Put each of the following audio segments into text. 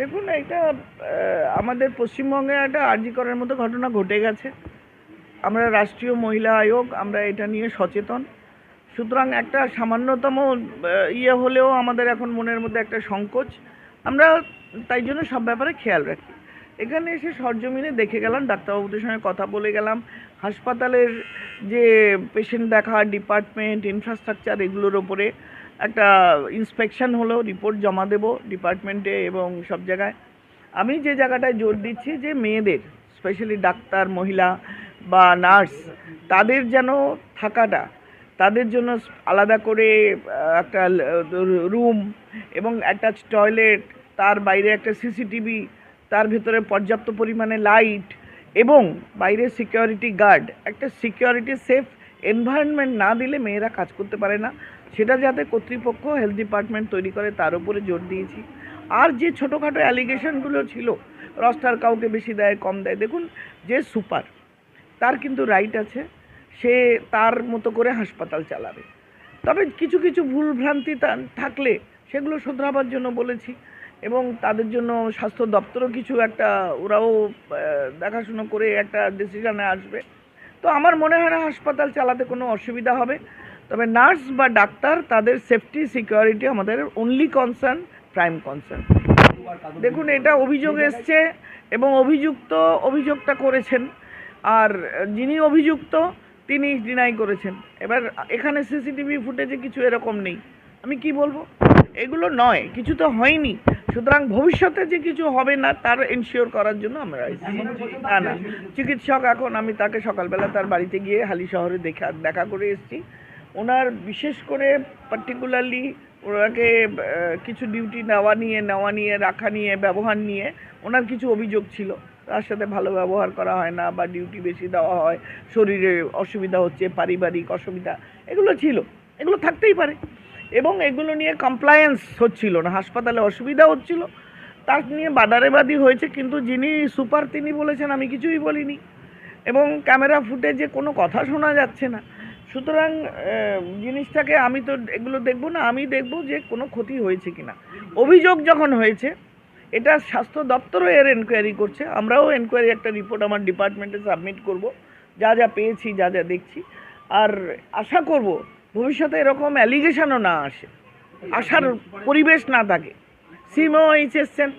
দেখুন, এটা আমাদের পশ্চিমবঙ্গে একটা আর্জি করার মতো ঘটনা ঘটে গেছে। আমরা রাষ্ট্রীয় মহিলা আয়োগ, আমরা এটা নিয়ে সচেতন। সুতরাং একটা সামান্যতম ইয়ে হলেও আমাদের এখন মনের মধ্যে একটা সংকোচ। আমরা তাই জন্য সব ব্যাপারে খেয়াল রাখি। এখানে এসে সরজমিনে দেখে গেলাম, ডাক্তারবাবুদের সঙ্গে কথা বলে গেলাম। হাসপাতালের যে পেশেন্ট দেখা ডিপার্টমেন্ট ইনফ্রাস্ট্রাকচার এগুলোর ওপরে। একটা ইন্সপেকশন হলো রিপোর্ট জমা দেবো ডিপার্টমেন্টে এবং সব জায়গায়। আমি যে জায়গাটায় জোর দিচ্ছি যে মেয়েদের স্পেশালি ডাক্তার, মহিলা বা নার্স তাদের যেন থাকাটা, তাদের জন্য আলাদা করে একটা রুম এবং অ্যাটাচ টয়লেট তার বাইরে একটা সিসিটিভি তার ভেতরে পর্যাপ্ত পরিমাণে লাইট এবং বাইরে সিকিউরিটি গার্ড একটা সিকিউরিটি সেফ এনভায়রনমেন্ট না দিলে মেয়েরা কাজ করতে পারে না। সেটা যাতে কর্তৃপক্ষ হেলথ ডিপার্টমেন্ট তৈরি করে, তার উপরে জোর দিয়েছি। আর যে ছোটোখাটো অ্যালিগেশনগুলো ছিল রস্টার কাউকে বেশি দেয়, কম দেয়, দেখুন, যে সুপার তার কিন্তু রাইট আছে, সে তার মতো করে হাসপাতাল চালাবে। তবে কিছু কিছু ভুল ভ্রান্তি তা- থাকলে, সেগুলো শোধরাবার জন্য বলেছি, এবং তাদের জন্য স্বাস্থ্য দপ্তরও কিছু একটা, ওরাও দেখাশুনো করে একটা ডিসিশনে আসবে। তো আমার মনে হয় না হাসপাতাল চালাতে কোনো অসুবিধা হবে। তবে নার্স বা ডাক্তার তাদের সেফটি সিকিউরিটি আমাদের অনলি কনসার্ন প্রাইম কনসার্ন দেখুন, এটা অভিযোগ এসছে এবং অভিযুক্ত অভিযোগটা করেছেন। আর যিনি অভিযুক্ত, তিনি ডিনাই করেছেন। এবার এখানে সিসিটিভি ফুটেজে কিছু এরকম নেই। আমি কি বলব? এগুলো নয়, কিছু তো হয়নি। সুতরাং ভবিষ্যতে যে কিছু হবে না, তার এনশিওর করার জন্য আমরা না না। চিকিৎসক এখন, আমি তাকে সকালবেলা তার বাড়িতে গিয়ে হালি শহরে দেখা দেখা করে এসেছি। ওনার বিশেষ করে পার্টিকুলারলি ওনাকে কিছু ডিউটি নেওয়া নিয়ে নেওয়া নিয়ে, রাখা নিয়ে, ব্যবহার নিয়ে ওনার কিছু অভিযোগ ছিল। তার সাথে ভালো ব্যবহার করা হয় না বা ডিউটি বেশি দেওয়া হয়, শরীরে অসুবিধা হচ্ছে, পারিবারিক অসুবিধা, এগুলো ছিল। এগুলো থাকতেই পারে। এবং এগুলো নিয়ে কমপ্লায়েন্স হচ্ছিল না, হাসপাতালে অসুবিধা হচ্ছিল। তার নিয়ে বাদারেবাদি হয়েছে, কিন্তু যিনি সুপার তিনি বলেছেন, আমি কিছুই বলিনি। এবং ক্যামেরা ফুটেজে কোনো কথা শোনা যাচ্ছে না। সুতরাং জিনিসটাকে আমি তো এগুলো দেখব না, আমি দেখব যে কোনো ক্ষতি হয়েছে কিনা। অভিযোগ যখন হয়েছে, এটা স্বাস্থ্য দপ্তরও এর এনকোয়ারি করছে, আমরাও এনকোয়ারি একটা রিপোর্ট আমার ডিপার্টমেন্টে সাবমিট করব, যা যা পেয়েছি, যা যা দেখছি। আর আশা করব, ভবিষ্যতে এরকম অ্যালিগেশনও না আসে আসার পরিবেশ না থাকে। সিএমও এইচ এসছেন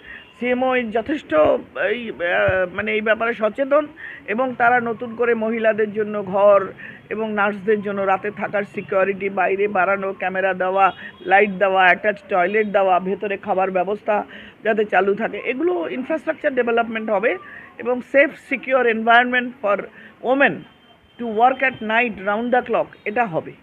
সিএমও যথেষ্ট এই মানে এই ব্যাপারে সচেতন এবং তারা নতুন করে মহিলাদের জন্য ঘর এবং নার্সদের জন্য রাতে থাকার সিকিউরিটি, বাইরে বাড়ানো, ক্যামেরা দেওয়া, লাইট দেওয়া অ্যাটাচ টয়লেট দেওয়া, ভেতরে খাবার ব্যবস্থা যাতে চালু থাকে। এগুলো ইনফ্রাস্ট্রাকচার ডেভেলপমেন্ট হবে এবং safe secure environment for women to work at night round the clock এটা হবে।